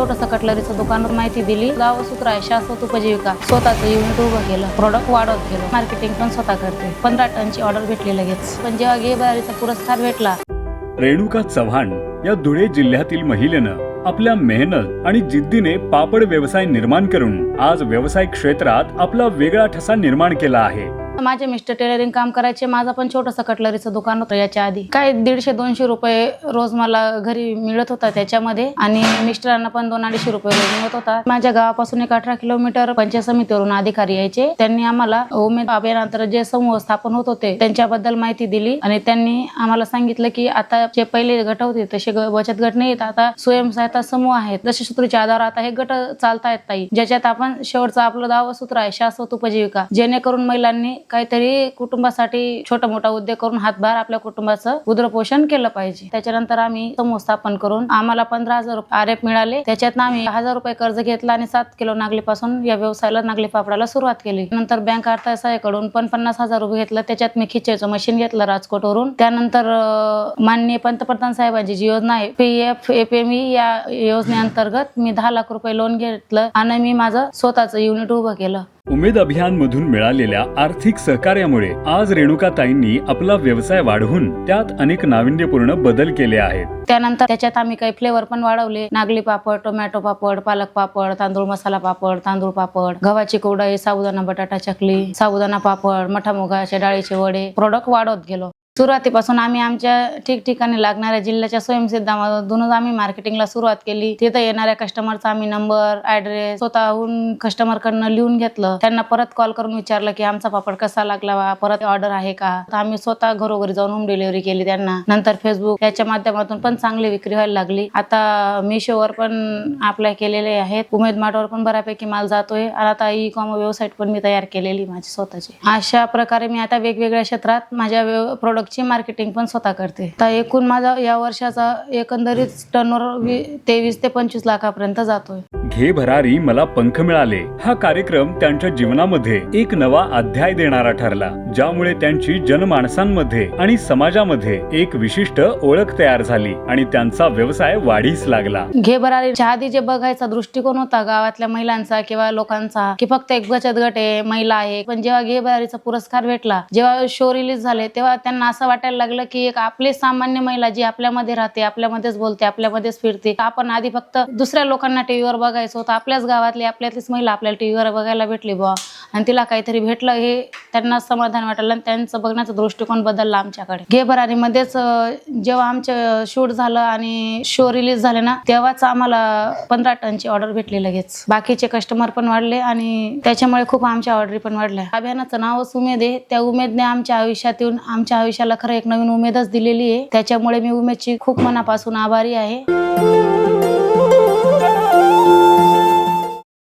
छोटंसं कटलरीचं दुकान माहिती दिली. गावसूत्र आहे शाश्वत उपजीविका स्वतःचं युनिट उभं केलं प्रोडक्ट वाढवत गेलं. मार्केटिंग पण स्वतः करते. पंधरा टनची ऑर्डर भेटली लगेच. पण जेव्हा गेबारीचा पुरस्कार भेटला रेणुका चव्हाण या धुळे जिल्ह्यातील महिलेनं आपल्या मेहनत आणि जिद्दीने पापड व्यवसाय निर्माण करून आज व्यवसाय क्षेत्रात आपला वेगळा ठसा निर्माण केला आहे. माझे मिस्टर टेलरिंग काम करायचे. माझं पण छोटंसं कटलरीचं दुकान होतं याच्या आधी. काय दीडशे दोनशे रुपये रोज मला घरी मिळत होता त्याच्यामध्ये. आणि मिस्टरांना पण दोन अडीचशे रुपये रोज मिळत होता. माझ्या गावापासून एक अठरा किलोमीटर पंचायत समितीवरून अधिकारी यायचे. त्यांनी आम्हाला उमेद अभियानांतर जे समूह स्थापन होत होते त्यांच्याबद्दल माहिती दिली. आणि त्यांनी आम्हाला सांगितलं की आता जे पहिले गट होते तसे ग- बचत गट नाहीत आता स्वयंसहायता समूह आहेत. जसे सूत्रीच्या आधारावर आता हे गट चालतायत ताई. ज्याच्यात आपण शेवटचं आपलं दावसूत्र आहे शाश्वत उपजीविका. जेणेकरून महिलांनी काहीतरी कुटुंबासाठी छोटा मोठा उद्योग करून हातभार आपल्या कुटुंबाचं उदरपोषण केलं पाहिजे. त्याच्यानंतर आम्ही समूह स्थापन करून आम्हाला पंधरा हजार रुपये आरेप मिळाले. त्याच्यात आम्ही हजार रुपये कर्ज घेतला आणि सात किलो नागलीपासून या व्यवसायाला नागली पापडाला सुरुवात केली. नंतर बँक अर्थसहाय्याकडून पण पन्नास हजार रुपये घेतलं. त्याच्यात मी खिचेचं मशीन घेतलं राजकोटवरून. त्यानंतर माननीय पंतप्रधान साहेबांची जी योजना आहे पी एफ एफ या योजनेअंतर्गत मी दहा लाख रुपये लोन घेतलं आणि मी माझं स्वतःचं युनिट उभं केलं. उमेद अभियान मधून मिळालेल्या आर्थिक सहकार्यामुळे आज रेणुकाताईंनी आपला व्यवसाय वाढवून त्यात अनेक नाविन्यपूर्ण बदल केले आहेत. त्यानंतर त्याच्यात आम्ही काही फ्लेवर पण वाढवले. नागली पापड टोमॅटो पापड पालक पापड तांदूळ मसाला पापड तांदूळ पापड गव्हाची कोडाई साबुदाणा बटाटा चकली साबुदाणा पापड मठा मुगाच्या डाळीचे वडे. प्रोडक्ट वाढवत गेलो. सुरुवातीपासून आम्ही आमच्या ठिकठिकाणी लागणाऱ्या जिल्ह्याच्या स्वयंसिद्धामधूनच आम्ही मार्केटिंगला सुरुवात केली. तिथं येणाऱ्या कस्टमरचा आम्ही नंबर ऍड्रेस स्वतःहून कस्टमरकडनं लिहून घेतलं. त्यांना परत कॉल करून विचारलं की आमचा पापड कसा लागला बा? परत ऑर्डर आहे का? तर आम्ही स्वतः घरोघरी जाऊन होम डिलिव्हरी केली त्यांना. नंतर फेसबुक याच्या माध्यमातून पण चांगली विक्री व्हायला लागली. आता मिशोवर पण अप्लाय केलेले आहेत. उमेद मार्टवर पण बऱ्यापैकी माल जातोय. आणि आता ई कॉम वेबसाईट पण मी तयार केलेली माझी स्वतःची. अशा प्रकारे मी आता वेगवेगळ्या क्षेत्रात माझ्या प्रोडक्टची मार्केटिंग पण स्वतः करते. तर एकूण माझा या वर्षाचा एकंदरीत टर्नओव्हर तेवीस ते पंचवीस लाखापर्यंत जातोय. घे भरारी मला पंख मिळाले. हा कार्यक्रम त्यांच्या जीवनामध्ये एक नवा अध्याय देणारा ठरला ज्यामुळे त्यांची जनमाणसांमध्ये आणि समाजामध्ये एक विशिष्ट ओळख तयार झाली आणि त्यांचा व्यवसाय वाढीस लागला. घे भरारीच्या आधी जे बघायचा दृष्टिकोन होता गावातल्या महिलांचा किंवा लोकांचा की फक्त एक बचत गट आहे महिला आहे पण जेव्हा घे भरारीचा पुरस्कार भेटला जेव्हा शो रिलीज झाले तेव्हा त्यांना असं वाटायला लागलं की एक आपली सामान्य महिला जी आपल्यामध्ये राहते आपल्यामध्येच बोलते आपल्यामध्येच फिरते आपण आधी फक्त दुसऱ्या लोकांना टीव्हीवर बघायचो होतं. आपल्याच गावातली आपल्यातलीच महिला आपल्याला टी व्हीवर बघायला भेटली बुवा. आणि तिला काहीतरी भेटलं हे त्यांना समाधान वाटलं आणि त्यांचं बघण्याचा दृष्टिकोन बदलला आमच्याकडे. घेभरारीमध्येच जेव्हा आमचं शूट झालं आणि शो रिलीज झाले ना तेव्हाच आम्हाला पंधरा टनची ऑर्डर भेटली लगेच. बाकीचे कस्टमर पण वाढले आणि त्याच्यामुळे खूप आमच्या ऑर्डरी पण वाढल्या. अभियानाचं नावच उमेद आहे. त्या उमेदने आमच्या आयुष्यात येऊन आमच्या आयुष्याला खरं एक नवीन उमेदच दिलेली आहे. त्याच्यामुळे मी उमेदची खूप मनापासून आभारी आहे.